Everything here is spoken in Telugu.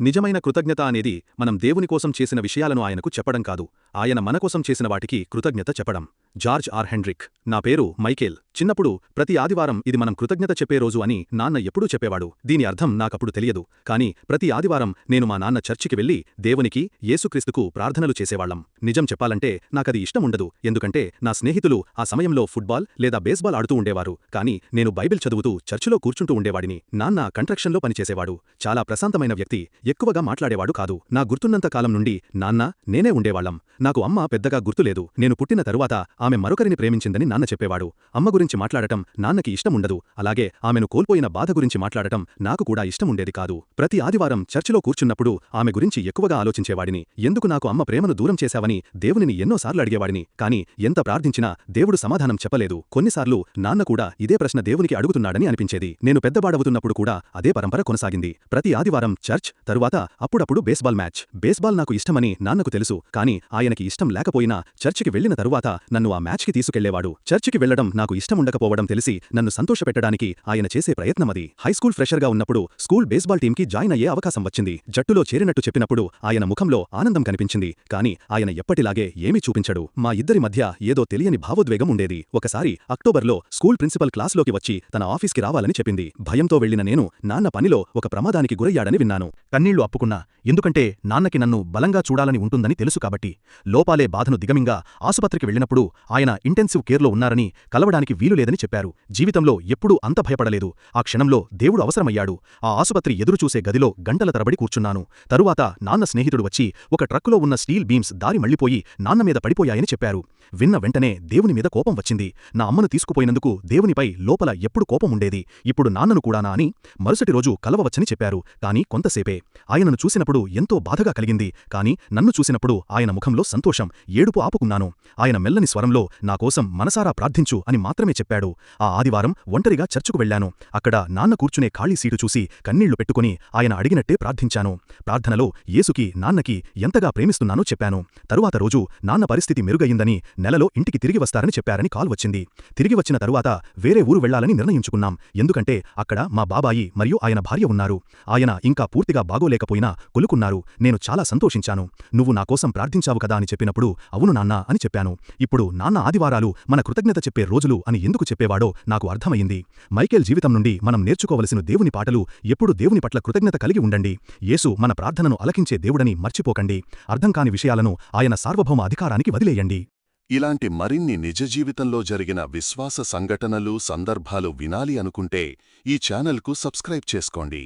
నిజమైన కృతజ్ఞత అనేది మనం దేవుని కోసం చేసిన విషయాలను ఆయనకు చెప్పడం కాదు. ఆయన మనకోసం చేసిన వాటికి కృతజ్ఞత చెప్పడం. George R Hendrick. నా పేరు మైకేల్. చిన్నప్పుడు ప్రతి ఆదివారం ఇది మనం కృతజ్ఞత చెప్పే రోజు అని నాన్న ఎప్పుడూ చెప్పేవాడు. దీని అర్థం నాకప్పుడు తెలియదు. కాని ప్రతి ఆదివారం నేను మా నాన్న చర్చికి వెళ్ళి దేవునికి యేసుక్రీస్తుకు ప్రార్థనలు చేసేవాళ్ళం నిజం చెప్పాలంటే నాకది ఇష్టముండదు. ఎందుకంటే నా స్నేహితులు ఆ సమయంలో ఫుట్బాల్ లేదా బేస్బాల్ ఆడుతూ ఉండేవారు. కానీ నేను బైబిల్ చదువుతూ చర్చిలో కూర్చుంటూ ఉండేవాడిని. నాన్న కంట్రక్షన్లో పనిచేసేవాడు. చాలా ప్రశాంతమైన వ్యక్తి. ఎక్కువగా మాట్లాడేవాడు కాదు. నా గుర్తున్నంత కాలం నుండి నాన్న నేనే ఉండేవాళ్ళం నాకు అమ్మ పెద్దగా గుర్తులేదు. నేను పుట్టిన తరువాత ఆమె మరొకరిని ప్రేమించిందని నాన్న చెప్పేవాడు. అమ్మ గురించి మాట్లాడటం నాన్నకి ఇష్టముండదు. అలాగే ఆమెను కోల్పోయిన బాధ గురించి మాట్లాడటం నాకు కూడా ఇష్టముండేది కాదు. ప్రతి ఆదివారం చర్చిలో కూర్చున్నప్పుడు ఆమె గురించి ఎక్కువగా ఆలోచించేవాడిని. ఎందుకు నాకు అమ్మ ప్రేమను దూరం చేశావని దేవునిని ఎన్నోసార్లు అడిగేవాడిని. కాని ఎంత ప్రార్థించినా దేవుడు సమాధానం చెప్పలేదు. కొన్నిసార్లు నాన్న కూడా ఇదే ప్రశ్న దేవునికి అడుగుతున్నాడని అనిపించేది. నేను పెద్దబాడవుతున్నప్పుడు కూడా అదే పరంపర కొనసాగింది. ప్రతి ఆదివారం చర్చ్ తరువాత అప్పుడప్పుడు బేస్బాల్ మ్యాచ్. బేస్బాల్ నాకు ఇష్టమని నాన్నకు తెలుసు. కాని ఆయనకి ఇష్టం లేకపోయినా చర్చికి వెళ్ళిన తరువాత నన్ను ఆ మ్యాచ్కి తీసుకెళ్ళేవాడు. చర్చికి వెళ్ళడం నాకు ఇష్టముండకపోవడం తెలిసి నన్ను సంతోషపెట్టడానికి ఆయన చేసే ప్రయత్నమది హైస్కూల్ ఫ్రెషర్గా ఉన్నప్పుడు స్కూల్ బేస్బాల్ టీంకి జాయిన్ అయ్యే అవకాశం వచ్చింది. జట్టులో చేరినట్టు చెప్పినప్పుడు ఆయన ముఖంలో ఆనందం కనిపించింది. కాని ఆయన ఎప్పటిలాగే ఏమీ చూపించడు. మా ఇద్దరి మధ్య ఏదో తెలియని భావోద్వేగం ఉండేది. ఒకసారి అక్టోబర్లో స్కూల్ ప్రిన్సిపల్ క్లాస్లోకి వచ్చి తన ఆఫీస్కి రావాలని చెప్పింది. భయంతో వెళ్ళిన నేను నాన్న పనిలో ఒక ప్రమాదానికి గురయ్యాడని విన్నాను. కన్నీళ్ళు అప్పుకున్నా. ఎందుకంటే నాన్నకి నన్ను బలంగా చూడాలని ఉంటుందని తెలుసు కాబట్టి లోపాలే బాధను దిగమింగా ఆసుపత్రికి వెళ్ళినప్పుడు ఆయన ఇంటెన్సివ్ కేర్లో ఉన్నారని కలవడానికి వీలులేదని చెప్పారు. జీవితంలో ఎప్పుడూ అంత భయపడలేదు. ఆ క్షణంలో దేవుడు అవసరమయ్యాడు. ఆ ఆసుపత్రి ఎదురుచూసే గదిలో గంటల తరబడి కూర్చున్నాను. తరువాత నాన్న స్నేహితుడు వచ్చి ఒక ట్రక్కులో ఉన్న స్టీల్ బీమ్స్ దారి మళ్ళిపోయి నాన్న మీద పడిపోయాయని చెప్పారు. విన్న వెంటనే దేవుని మీద కోపం వచ్చింది. నా అమ్మను తీసుకుపోయినందుకు దేవునిపై లోపల ఎప్పుడు కోపం ఉండేది. ఇప్పుడు నాన్నను కూడానా అని మరుసటి రోజు కలవవచ్చని చెప్పారు. కాని కొంతసేపే. ఆయనను చూసినప్పుడు ఎంతో బాధగా కలిగింది. కాని నన్ను చూసినప్పుడు ఆయన ముఖంలో సంతోషం ఏడుపు ఆపుకున్నాను. ఆయన మెల్లని స్వరంలో నాకోసం మనసారా ప్రార్థించు అని మాత్రమే చెప్పాడు. ఆ ఆదివారం ఒంటరిగా చర్చుకు వెళ్ళాను అక్కడ నాన్న కూర్చునే ఖాళీ సీటు చూసి కన్నీళ్ళు పెట్టుకుని ఆయన అడిగినట్టే ప్రార్థించాను. ప్రార్థనలో యేసుకి నాన్నకి ఎంతగా ప్రేమిస్తున్నానో చెప్పాను. తరువాత రోజు నాన్న పరిస్థితి మెరుగయిందని నెలలో ఇంటికి తిరిగి వస్తారని చెప్పారని కాల్ వచ్చింది. తిరిగి వచ్చిన తరువాత వేరే ఊరు వెళ్ళాలని నిర్ణయించుకున్నాం. ఎందుకంటే అక్కడ మా బాబాయి మరియు ఆయన భార్య ఉన్నారు. ఆయన ఇంకా పూర్తిగా బాగోలేకపోయినా కొలుకున్నారు. నేను చాలా సంతోషించాను. నువ్వు నాకోసం ప్రార్థించావు కదా అని చెప్పినప్పుడు అవును నాన్నా అని చెప్పాను. ఇప్పుడు నాన్న ఆదివారాలు మన కృతజ్ఞత చెప్పే రోజులు అని ఎందుకు చెప్పేవాడో నాకు అర్థమయింది మైకేల్ జీవితం నుండి మనం నేర్చుకోవలసిన దేవుని పాటలు ఎప్పుడు దేవుని పట్ల కృతజ్ఞత కలిగి ఉండండి. యేసు మన ప్రార్థనను అలకించే దేవుడని మర్చిపోకండి. అర్థం కాని విషయాలను ఆయన సార్వభౌమ అధికారానికి వదిలేయండి. ఇలాంటి మరిన్ని నిజ జీవితంలో జరిగిన విశ్వాస సంఘటనలు సందర్భాలు వినాలి అనుకుంటే ఈ ఛానల్కు సబ్స్క్రైబ్ చేసుకోండి.